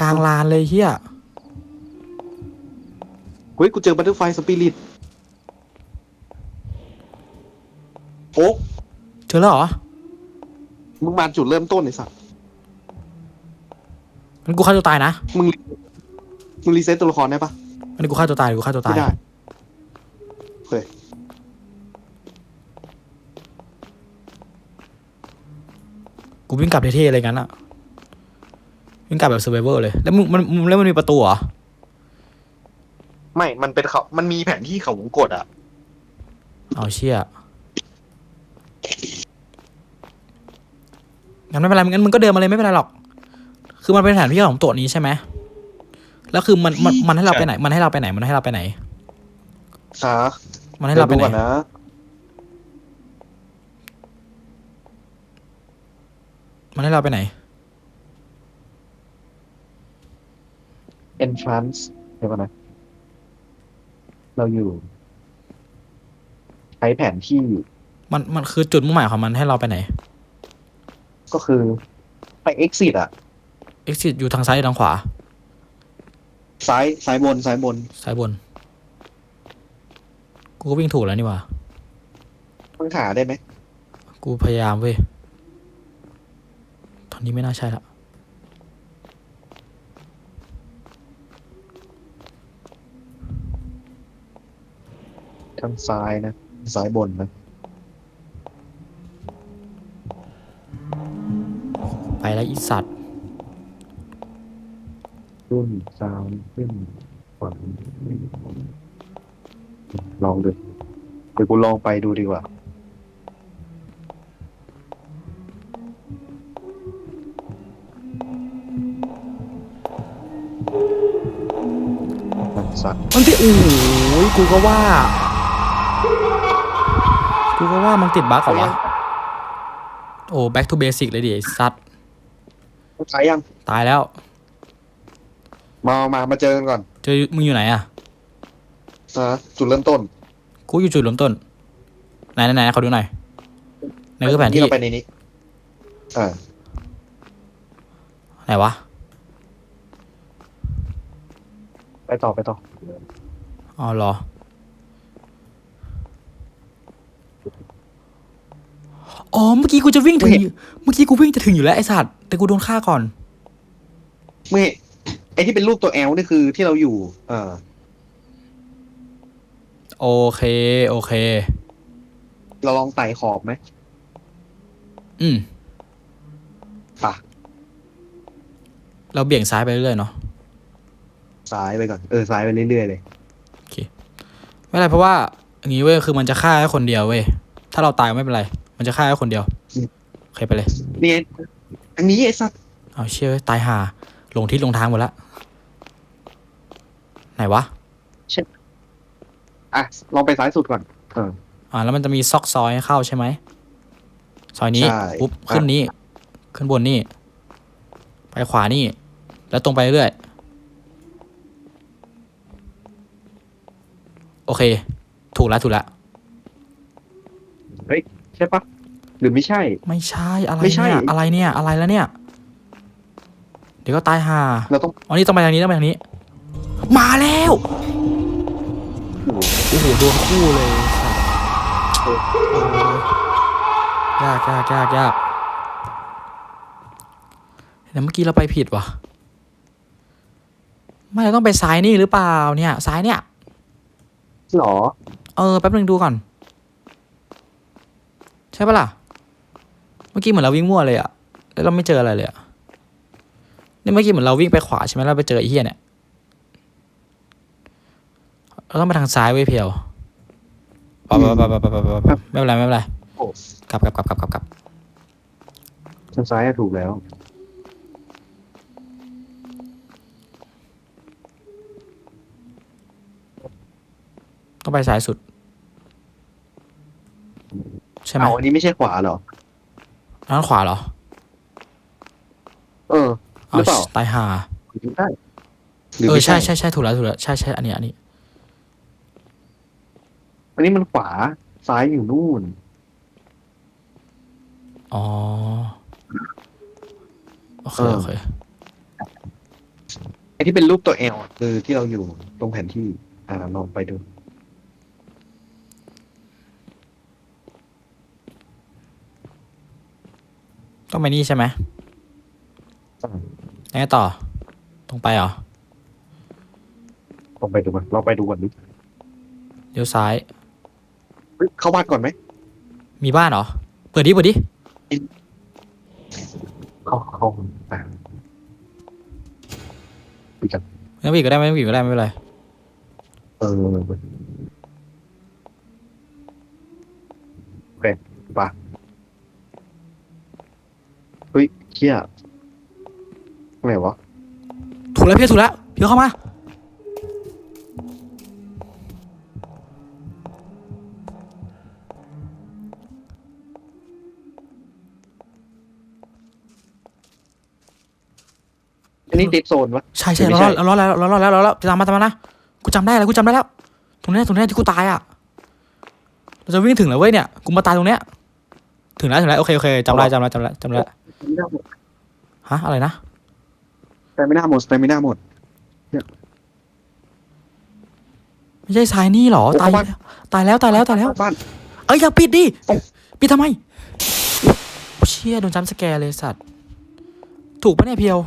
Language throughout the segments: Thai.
กลางลานเลยเฮียเฮ้ยกูเจอบัตเตอร์ไฟสปิริตโอ๊กเจอแล้วเหรอมึงมาจุดเริ่มต้นไอ้สัสงั้นกูฆ่าตัวตายนะมึงมึงรีเซ็ตตัวละครได้ปะงั้นกูฆ่าตัวตายกูฆ่าตัวตาไม่ย ได้โอเคกูวิ่งกลับเท่ๆอะไรงั้นอะ วิ่งกลับแบบเซอร์ไ v เวอร์เลย แล้วมึงมันมึงแล้วมันมีประตูเหรอ ไม่ มันเป็นเขา มันมีแผนที่เขาวงกดอะ เอาเชี่ยงั้นไม่เป็นไรงั้นมึงก็เดินมาเลยไม่เป็นไรหรอก คือมันเป็นแผนที่ของตัวนี้ใช่ไหมแล้วคือมันมันมันให้เราไปไหน มันให้เราไปไหน มันให้เราไปไหนซะมันให้เราไปไหนดี๋ยวดูก่อนนะมันให้เราไปไหน entrance เดี๋ยวก่อนนะ เราอยู่ใช้แผนที่มันมันคือจุดมุ่งหมายของมันให้เราไปไหน ก็คือไป exit อะ exit อยู่ทางซ้ายหรือทางขวา ซ้ายซ้ายบนซ้ายบน ซ้ายบน กูก็วิ่งถูกแล้วนี่หว่ามึงหาได้ไหม กูพยายามเว้ย ตอนนี้ไม่น่าใช่ละ ทางซ้ายนะซ้ายบนนะไปแล้วอีสัตว์ขึ้นซ้ายขึ้นขวาลองดูเดี๋ยวกูลองไปดูดีกว่ามันสัตว์มันติดโอ้โหกูก็ว่า กูก็ว่ามันติดบั๊กเหรอวะ โอ้ back to basic เลยดิไอ้สัตว์ซ้ายยัง ตายแล้ว มามามาเจอกันก่อน เจอมึงอยู่ไหนอะนะจุดเริ่มต้น กูอยู่จุดเริ่มต้น ไหนไหนไหนเขาดูหน่อยไหนคือแผนที่เราไปในนี้ อ่า ไหนวะ ไปต่อไปต่อ อ๋อเหรอ อ๋อเมื่อกี้กูจะวิ่งถึง เมื่อกี้กูวิ่งจะถึงอยู่แล้วไอ้สัตว์แต่กูโดนฆ่าก่อนไม่ไอที่เป็นรูปตัวแอลนี่คือที่เราอยู่ เอ่าโอเค โอเค เราลองไต่ขอบไหมอืมป่ะเราเบี่ยงซ้ายไปเรื่อยๆเนาะซ้ายไปก่อนเออซ้ายไปเรื่อยๆเลยไม่เป็นไรเพราะว่าอย่างนี้เว้ยคือมันจะฆ่าแค่คนเดียวเว้ยถ้าเราตายไม่เป็นไร มันจะฆ่าแค่คนเดียวอืมโอเคไปเลย นี่ไงอันนี้ไอ้สัตว์เอาเชื่อตายห่าหลงที่ลงทางหมดละ ไหนวะ อะลองไปซ้ายสุดก่อนเออ อ่า แล้วมันจะมีซอกซอยให้เข้าใช่ไหม ซอยนี้ใช่ปุ๊บอะขึ้นนี้ ขึ้นบนนี่ ไปขวานี่ แล้วตรงไปเรื่อย โอเค ถูกแล้วถูกแล้ว ใช่ปะหรือไม่ใช่ ไม่ใช่อะไรไม่ใช่ เนี่ยอะไรเนี่ยอะไรแล้วเนี่ย เดี๋ยวก็ตายห่าเราต้องอ๋อนี่ต้องไปทางนี้ต้องไปทางนี้ มาแล้วโอ้โหโดนคู่เลยสัตว์โอ้ยยากยากยากยากแต่เมื่อกี้เราไปผิดว่ะไม่เราต้องไปซ้ายนี่หรือเปล่าเนี่ยซ้ายเนี่ยหรอ เออแป๊บนึงดูก่อนใช่ปะล่ะ เมื่อกี้เหมือนเราวิ่งมั่วเลยอะแล้วเราไม่เจออะไรเลยอะนี่เมื่อกี้เหมือนเราวิ่งไปขวาใช่ไหมเราไปเจอไอ้เหี้ยเนี่ยเราต้องไปทางซ้ายไว้เพียวปะปะปะปะปะปะปะไม่เป็นไรไม่เป็นไรกลับกลับกลับกลับกลับกลับทางซ้ายถูกแล้ว ต้องไปซ้ายสุด ใช่ไหมเอาอันนี้ไม่ใช่ขวาเหรอด้านขวาเหรอ เออหเอารือเปล่าตายห่าหรือได้หรือเออไม่ใช่ใช่ใช่ถูกแล้วถูกแล้วใช่ใช่อันนี้อันนี้ อันนี้มันขวาซ้ายอยู่นู่น อ๋อ โอเคเออ โอเคไอ้ที่เป็นรูปตัวแอลอะคือที่เราอยู่ตรงแผนที่ อ่าลองไปดู ต้องไปนี่ใช่ไหมยังไงต่อ ตรงไปเหรอ ลองไปดูมันลองไปดูก่อนดิเลี้ยวซ้าย เฮ้ยเข้าบ้านก่อนไหมมีบ้านเหรอ เปิดดิ เปิดดิ เข้าเข้าอ่าปิดกันไม่ต้องปิดก็ได้ ไม่ต้องปิดก็ได้ ไม่เป็นไร เออโอเคปะ เฮ้ยเชี่ยไหนวะถูกแล้วพี่ถูกแล้วพี่เข้ามาอันนี้ติดโซนวะใช่ใช่ไม่เราใช่รอดเรารอดแล้วเรารอดแล้วเรารอดแล้วตามมาตามมานะกูจำได้แล้วกูจำได้แล้ว ตรงเนี้ยตรงเนี้ยที่กูตายอะเราจะวิ่งถึงแล้วเว้ยเนี่ยกูมาตายตรงเนี้ยถึงแล้วถึงแล้วโอเคโอเคจำได้จำได้จำได้จำได้ ไม่น่าหมดฮะอะไรนะแต่ไม่น่าหมดแต่ไม่น่าหมด ไม่ใช่สายนี่หรอโอ้ตายเข้าบ้านตายแล้วตายแล้วตายแล้วบ้านเอ้ยอย่าปิดดิเอ้าปิดทำไมเชี่ยโดนจัมป์สแกร์เลยสัตว์ถูกปะเนี่ยเพียว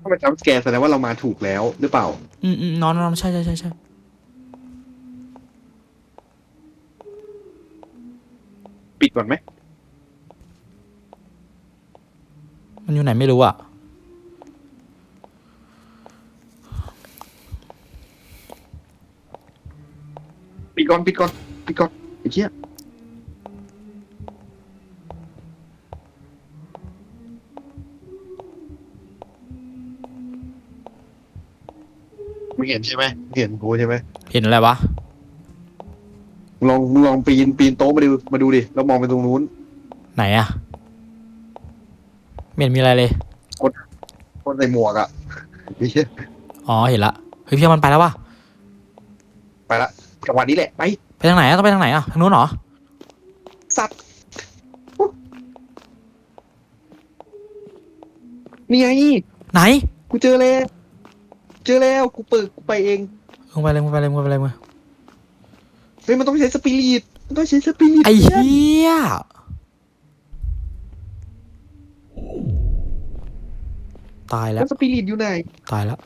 ถ้ามันจำสแกร์แสดงว่าเรามาถูกแล้วหรือเปล่า อืมอืมนอนนอนใช่ใช่ใช่ใช่ปิดก่อนไหม มันอยู่ไหนไม่รู้อะปิดก่อนปิดก่อนปิดก่อนไอ้เชี่ยมึงเห็นใช่ไหมมึงเห็นกูใช่ไหมเห็นอะไรวะ มึงลองมึงลองปีนปีนโต๊ะมาดูมาดูดิ แล้วมองไปตรงนู้นไหนอะ ไม่เห็นมีอะไรเลย คนใส่หมวกอะไอ้เชี่ยอ๋อเห็นละ เฮ้ยเพียวมันไปแล้ววะไปละจังหวะนี้แหละไปไปทางไหนอะต้องไปทางไหนอะทางนู้นเหรอ สัตว์นี่ไงไหนกูเจอแล้ว เจอแล้วกูเปิดกูไปเองลงไปเลยลงไปเลยลงไปเลยมึงเฮ้ยมันต้องใช้สปิริตมันต้องใช้สปิริตไอ้เหี้ย ตายแล้แล้ววสปิริตอยู่ไหนตายแล้ว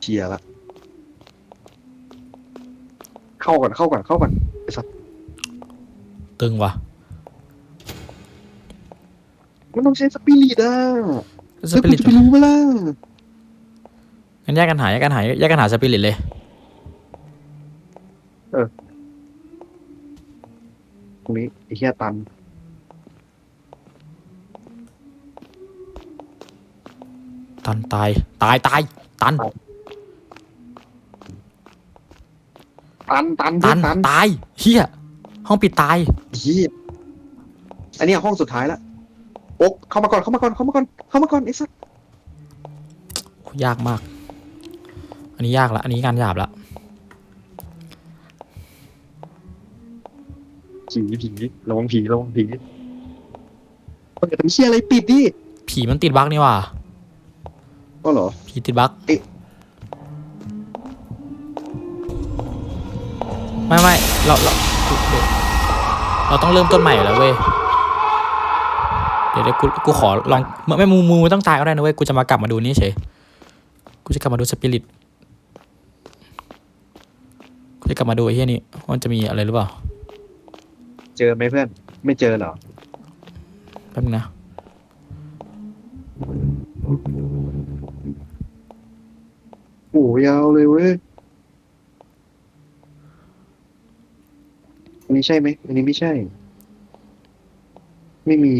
เชียร์ละ เข้าก่อนเข้าก่อนเข้าก่อนตึงว่ะมันต้องใช้สปิริตอะสแล้วปิกูริตจะไปรู้เปะล่างั้นแยกกันหาแยกกันหาแยกกันหาสปิริตเลย ตรงนี้ไอ้เหี้ยตัน ตันตาย ตายตายตันตัน ตันตันตัน ตายเฮียห้องปิดตายเหี้ยอันนี้ห้องสุดท้ายละโอ๊กเข้ามาก่อนเข้ามาก่อนเข้ามาก่อนเข้ามาก่อนไอ้สัสยากมาก อันนี้ยากละ อันนี้งานหยาบละผีผีระวังผีระวังผีมันจะทำเชี่ยอะไรปิดดิผีมันติดบั๊กนี่ว่ะ ก็เหรอ ผีติดบั๊กเอ๊ะไม่ไม่เราเราเราต้องเริ่มต้นใหม่อยู่แล้วเว้ย เดี๋ยวเดี๋ยวกูกูขอลองไม่ไม่มูมูต้องตายก็ได้นะเว้ย กูจะมากลับมาดูนี่เฉย กูจะกลับมาดูสปิริต กูจะกลับมาดูไอ้เหี้ยนี่ว่ามันจะมีอะไรหรือเปล่า เจอไหมเพื่อน ไม่เจอเหรอ แป๊บนึงนะ โอ้ยาวเลยเว้ย อันนี้ใช่ไหม อันนี้ไม่ใช่ ไม่มี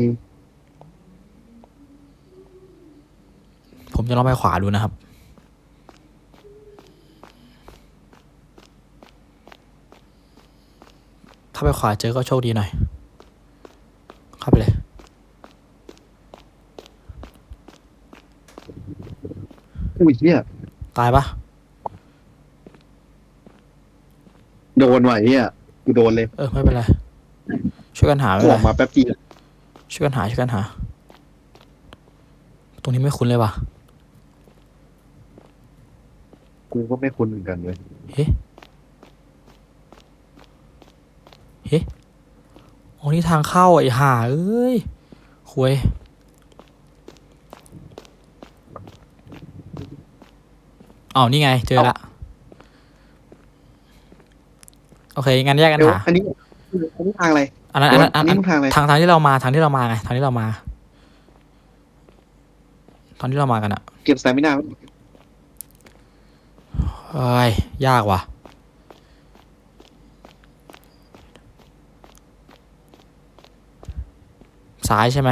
ผมจะลองไปขวาดูนะครับ ถ้าไปขวาเจอก็โชคดีหน่อย เข้าไปเลย อุ้ยเฮียตายปะโดนว่ะเฮียกูโดนเลยเออไม่เป็นไรช่วยกันหาไม่กูเป็นอไรอกมาแป๊บเดียวช่วยกันหาช่วยกันหา ตรงนี้ไม่คุ้นเลยว่ะกูก็ไม่คุ้นเหมือนกันเลยเฮ้เฮ้โอ้นี่ทางเข้าไอ้ห่าเอ้ยคุย อ้าวนี่ไง เจอละ โอเค งั้นแยกกันเดี๋ยวหาอันนี้อันนี้ทางอะไร อันนั้นอันนั้นอัอันนนั้นี้นมันทางอะไรทางทางที่เรามาทางที่เรามาไงทางที่เรามาทางที่เรามากันอะเก็บสายไม่น่าเอ้ย ยากว่ะ ซ้ายใช่ไหม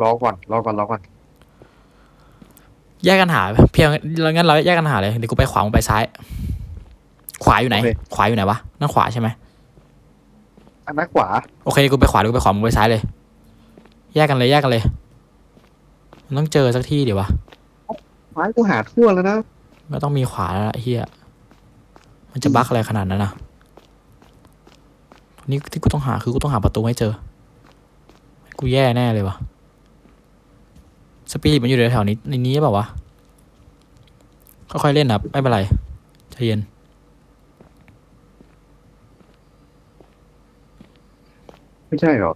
รอก่อน รอก่อน รอก่อน แยกกันหา เพียงแล้วงั้นเราแยกกันหาเลยเดี๋ยวกูไปขวามึงไปซ้าย ขวาอยู่ไหนขวาอยู่ไหนวะนั่นขวาใช่ไหมอันนั้นขวาโอเคกูไปขวาเดี๋ยวกูไปขวามึงไปซ้ายเลย แยกกันเลยแยกกันเลยมันต้องเจอสักที่เดี๋ยววะซ้ายกูหาทั่วแล้วนะก็ต้องมีขวาแล้วล่ะไอ้เฮียมันจะบั๊กอะไรขนาดนั้นนะนี่ที่กูต้องหาคือกูต้องหาประตูให้เจอ กูแย่แน่เลยวะ สปีดมันอยู่แถวๆนี้ในนี้เปล่าวะค่อยๆเล่นนะไม่เป็นไรใจเย็นไม่ใช่หรอ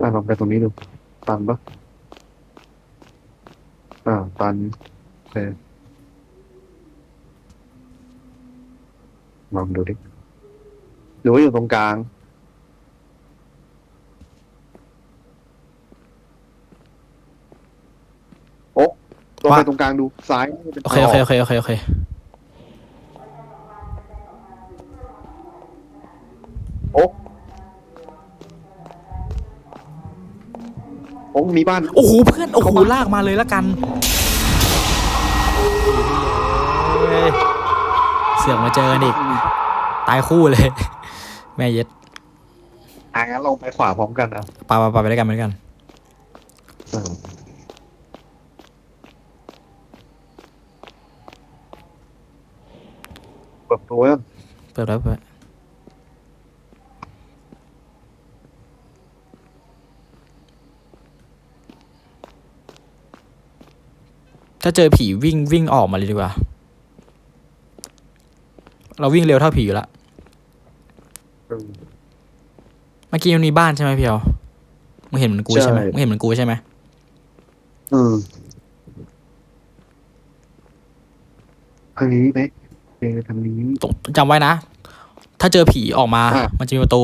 อะลองไปตรงนี้ดู ตันปะอ่า ตันโอเคลองดูดิหรือว่าอยู่ตรงกลาง โอ๊ะลอ งไปว่าตรงกลางดูซ้ายโอเคโอเคโอเคโอเคโอเคโอ๊ะโอ๊ะมีบ้านโอ้โหเพื่อนโอ้โหลากมาเลยละกันเฮ้ยเสือกมาเจอกันอีกตายคู่เลย แม่เย็ดอะงั้นลงไปขวาพร้อมกันอะไปไปไปไปด้วยกันไปด้วยกัน อ่าเปิดประตัว เปิดแล้วเปิดถ้าเจอผีวิ่งวิ่งออกมาเลยดีกว่า เราวิ่งเร็วเท่าผีอยู่ละเมื่อกี้มันมีบ้านใช่ไหมพี่เอามึงเห็นเหมือนกูใช่ไหมใช่มึงเห็นเหมือนกูใช่ไหมเออทางนี้ไหมเออทางนี้ตรงจำไว้นะ ถ้าเจอผีออกมาอะมันจะมีประตู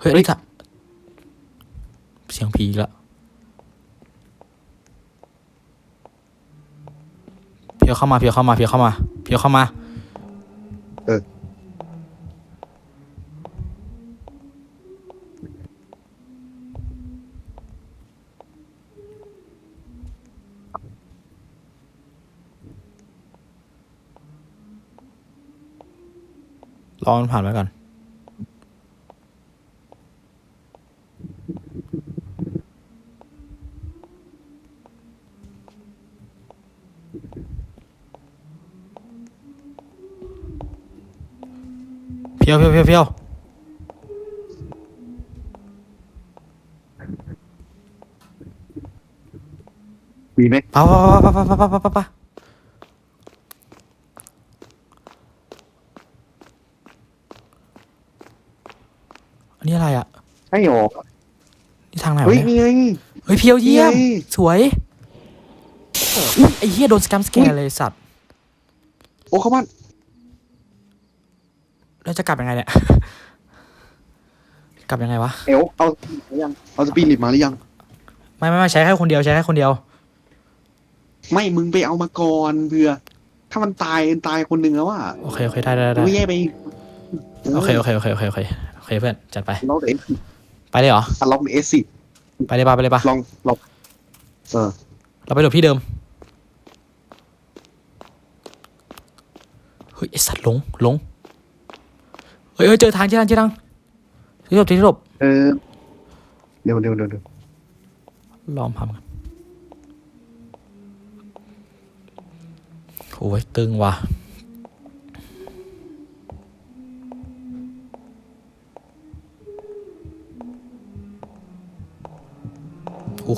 เฮ้ยเฮ้ยนี่ถ้าเสียงผีอีกแล้วเพียวเข้ามาเพียวเข้ามาเพียวเข้ามาเพียวเข้ามา เออ รอมันผ่านไปก่อน เพียวเพียวเพียวเพียวมีไหม ปะปะปะปะปะปะปะปะปะอันนี้อะไร อะใช่หรอนี่ทางไหนวะเฮ้ยเนี่ยนี่ไงเฮ้ยเพียวเยี่ยม นี่ไงสวยอุ๊ยไอ้เหี้ยโดนสแกมสแกอุ๊นยเลยสัตว์โอ้เข้าบ้านแล้วจะกลับยังไงเนี่ย กลับยังไงวะ เอวเอาหรือยังเอาสปีริตมาหรือยัง ไม่ไม่ไม่ใช้แค่คนเดียวใช้แค่คนเดียว ไม่มึงไปเอามาก่อนเผื่อ ถ้ามันตายตายคนหนึ่งแล้วอะโอเคโอเคได้ได้ได้มึงไม่แย่ไปโอเคโอเคโอเคโอเคโอเคโอเคเพื่อนจัดไปลองเอส ไปเลยเหรอลองเอสสิไปเลยปะไปเลยปะลองลองเออเราไปหลบที่เดิมเฮ้ยไอสัตว์หลงหลงเฮ้ยเฮ้ยเจอทางเจอทางเจอทางที่หลบที่หลบเออเร็วเร็วเร็วเร็วลองทำกันโอ้ยตึงว่ะ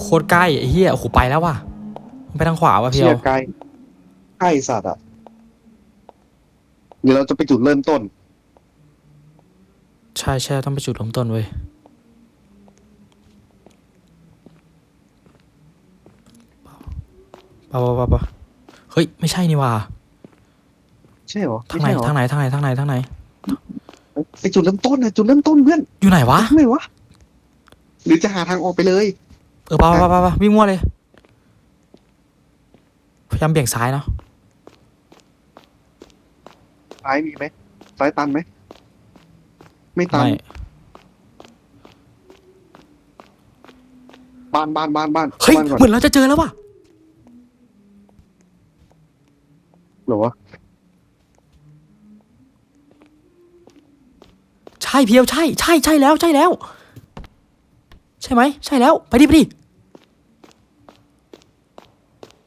โคตรใกล้ไอ้เหี้ยโอ้โหไปแล้วว่ะมันไปทางขวาว่ะเพีเชี่ยยวใกล้ใกล้สัตว์อะ เดี๋ยวเราจะไปจุดเริ่มต้น ใช่ใช่ต้องไปจุดเริ่มต้นเว้ยปะปะปะปะเฮ้ยไม่ใช่นี่ว่ะใช่เหรอทางไม่ไหนใช่เหรอทางไหนทางไหนทางไหนทางไหน ไปจุดเริ่มต้นนะจุดเริ่มต้นเพื่อนอยู่ไหนวะ ทำไมวะ หรือจะหาทางออกไปเลย เออปะปะปะปะวิ่งมั่วเลย พยายามเบี่ยงซ้ายเนาะซ้ายมีไหมซ้ายตันไหม ไม่ตัน ไม่บ้านบ้านบ้านบ้านเฮ้ยบ้านก่อนเหมือนเราจะเจอแล้วว่ะเหรอวะใช่เพียวใช่ใช่ใช่แล้วใช่แล้ว ใช่ไหม ใช่แล้ว ไปดิไปดิ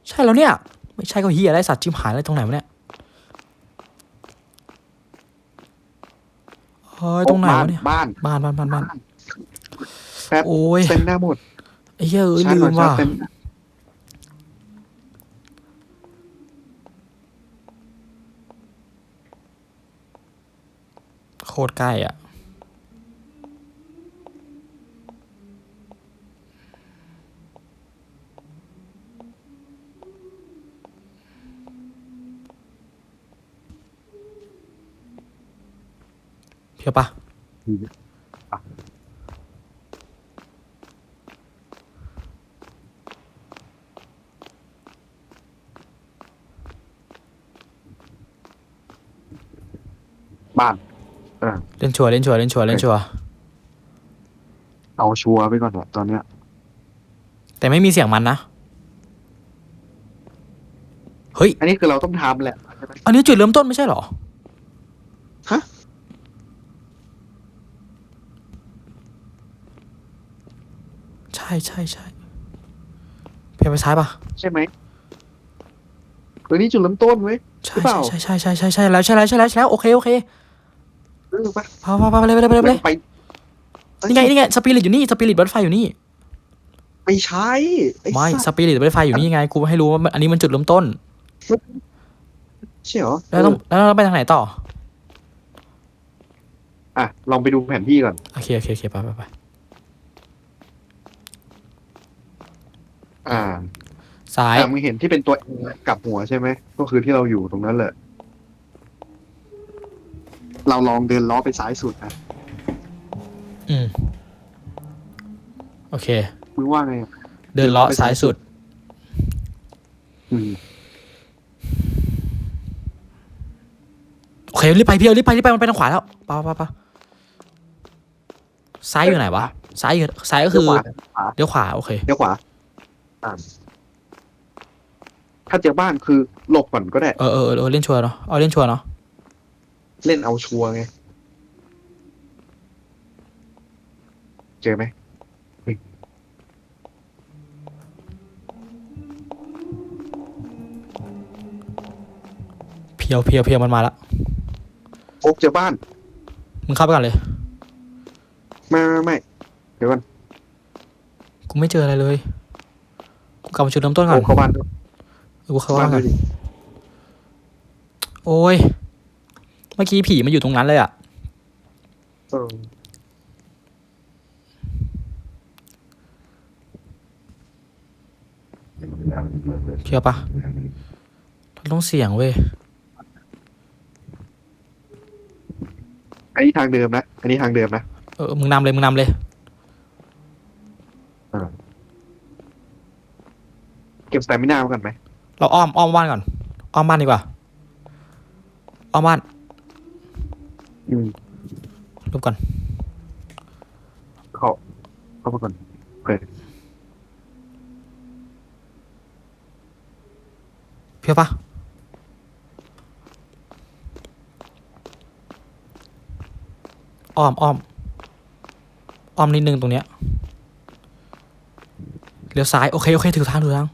ใช่แล้วเนี่ย ไม่ใช่ก็เฮียอะไรสัตว์จิ้มหายอะไรตรงไหนวะเนี่ยเฮ้ยตรงไหนวะเนี่ย บ้าน บ้านบ้านบ้านบ้านแป๊บโอ้ยเต็มหน้าหมดไอ้เหี้ยเอ้ยชาร์จลืก่อนมว่ะชาร์จเต็มโคตรใกล้อะ เพียวปะบ้านเล่นชัวร์เล่นชัวร์เล่นชัวร์เล่นชัวร์เอาชัวร์ไปก่อนอะตอนเนี้ย แต่ไม่มีเสียงมันนะ เฮ้ย อันนี้คือเราต้องทำแหละ อันนี้จุดเริ่มต้นไม่ใช่เหรอ ฮะ ใช่ใช่ใช่เพียงไปซ้ายปะใช่ไหมตัวนี้จุดเริ่มต้นเว้ยใช่หรือเปล่าใช่ใช่ใช่ใช่ใช่แล้วใช่แล้วใช่แล้วใช่แล้วโอเคโอเคเออปะพาพาพาไปเลยไปเลยไปเลยไปเลยไปนี่ไงนี่ไงสปิริตอยู่นี่สปิริตรถไฟอยู่นี่ไม่ใช่อ้ไม่สัสตว์ปิริตรถไฟอยู่นี่ไงกูให้รู้ว่ามันอันนี้มันจุดเริ่มต้น ใช่เหรอแล้วต้องแล้วเราไปทางไหนต่ออะลองไปดูแผนที่ก่อน โอเคโอเคโอเคไปไปไป อ่าซ้ายอ่ามึงเห็นที่เป็นตัว A กลับหัวใช่ไหม ก็คือที่เราอยู่ตรงนั้นแหละ เราลองเดินล้อไปซ้ายสุดนะอืม โอเค มึงว่าไงเดินเลาะซ้ายสุด อืม โอเครีบไปเพียวรีบไปรีบไปมันไปทางขวาแล้วไปไปไปซ้ายอยู่ไหนวะซ้ายอยู่ซ้ายก็คือเดี๋ยวขวาเดี๋ยวขวาโอเค เดี๋ยวขวา อ่าถ้าเจอบ้านคือหลบก่อนก็ได้เออเออเออเออเล่นชัวร์เนาะเอาเล่นชัวร์เนาะเล่นเอาชัวร์ไง เจอไหมเพียวเพียวเพียวมันมาละโอ๊กเจอบ้าน มึงเข้าไปก่อนเลย ไม่ไม่ไม่เดี๋ยวก่อนกูไม่เจออะไรเลย กูกลับมาจุดเริ่มต้นก่อโอ๊นกเข้าบ้านด้วยเออกูเข้าบ้าบ้านนด้ก่วอยนดิโอ้ย เมื่อกี้ผีมันอยู่ตรงนั้นเลยอะเออเพียวปะเราต้องเสียงเว้ย อันนี้ทางเดิมนะ อันนี้ทางเดิมนะ เออ มึงนำเลย มึงนำเลย เก็บสแตมิน่าไว้ก่อนไหมเราอ้อมอ้อมบ้านก่อน อ้อมบ้านดีกว่า อ้อมบ้านอืมรูปก่อน เข้าเข้ามาก่อนโอเคเพียวปะอ้อมอ้อมอ้อมนิดนึงตรงเนี้ยเลี้ยวซ้าย โอเค โอเค ถือทางถือทาง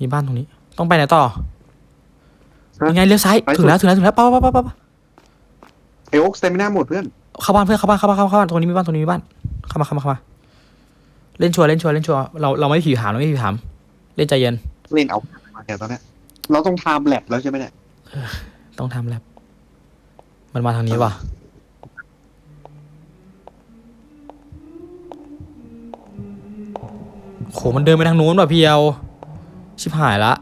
มีบ้านตรงนี้ ต้องไปไหนต่อยังไงเลี้ยวซ้าย ถึงแล้ว ถึงแล้ว ถึงแล้วไปไปไปไปไปไอโอ๊กสเตมิน่าหมดเพื่อน เข้าบ้านเพื่อนเข้าบ้านเข้าบ้าน เข้าบ้าน เข้าบ้าน ตรงนี้มีบ้าน ตรงนี้มีบ้าน เข้ามา เข้ามา เข้ามา เล่นชัวร์ เล่นชัวร์ เล่นชัวร์ เรา เราไม่ผีผามเราไม่ผีผาม เล่นใจเย็น เล่นเอามาแถวตอนเนี้ยเราต้องทำแลบแล้วใช่ไหมเนี่ยต้องทำแลบมันมาทางนี้ว่ะโหมันเดินไปทางนู้นว่ะพี่เอล ชิบหายละ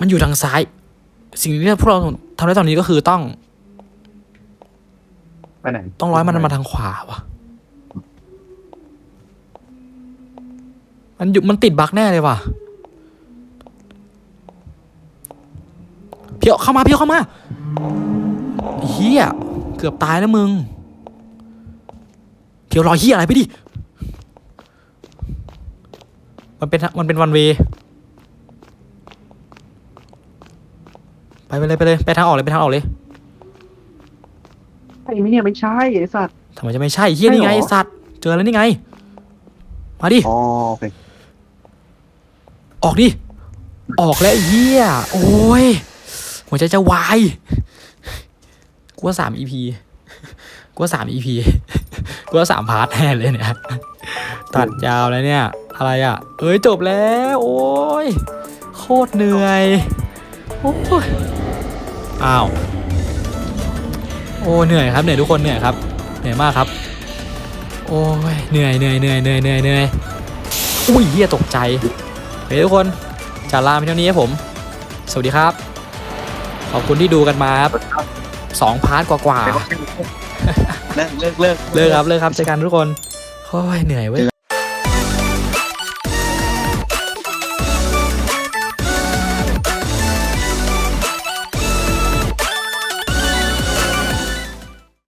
มันอยู่ทางซ้าย สิ่งที่พวกเราทำได้ตอนนี้ก็คือต้อง ไปไหน ต้องร้อยมันมาทางขวาวะ มันอยู่มันติดบั๊กแน่เลยว่ะเพียวเข้ามาเพียวเข้ามาเฮียเกือบตายแล้วมึงเพียวรอเฮียอะไรไปดิมันเป็นมันเป็นวันเวไปไปเลยไปเลยไปทางออกเลยไปทางออกเลยไอ้ไม่เนี่ยไม่ใช่ไอ้สัตว์ทำไมจะไม่ใช่เฮียนี่ไงใช่เหรอไอ้สัตว์เจอแล้วนี่ไง มาดิ อ๋อโอเค ออกดิ ออกแล้วเฮียโอ้ย หัวใจจะวายกูว่าสามอีพีกูว่าสามอีพีกูว่าสามพาร์ทแน่เลยเนี่ย ตัดยาวแล้วเนี่ย อะไรอะ เอ้ยจบแล้ว โอ้ย โคตรเหนื่อย โอ้ย อ้าว โอ้เหนื่อยครับเหนื่อยทุกคนเหนื่อยครับ เหนื่อยมากครับ โอ้ย เหนื่อยเหนื่อยเหนื่อยเหนื่อยเหนื่อยเหนื่อยอุ้ยเฮียตกใจ เฮ้ยทุกคนจะลาไปเท่านี้ครับผม สวัสดีครับ ขอบคุณที่ดูกันมาครับสองพาร์ทกว่าเลิกเลิกเลิกๆเลิกครับเลิกครับเจอกันทุกคนโอ้ยเหนื่อยเว้ย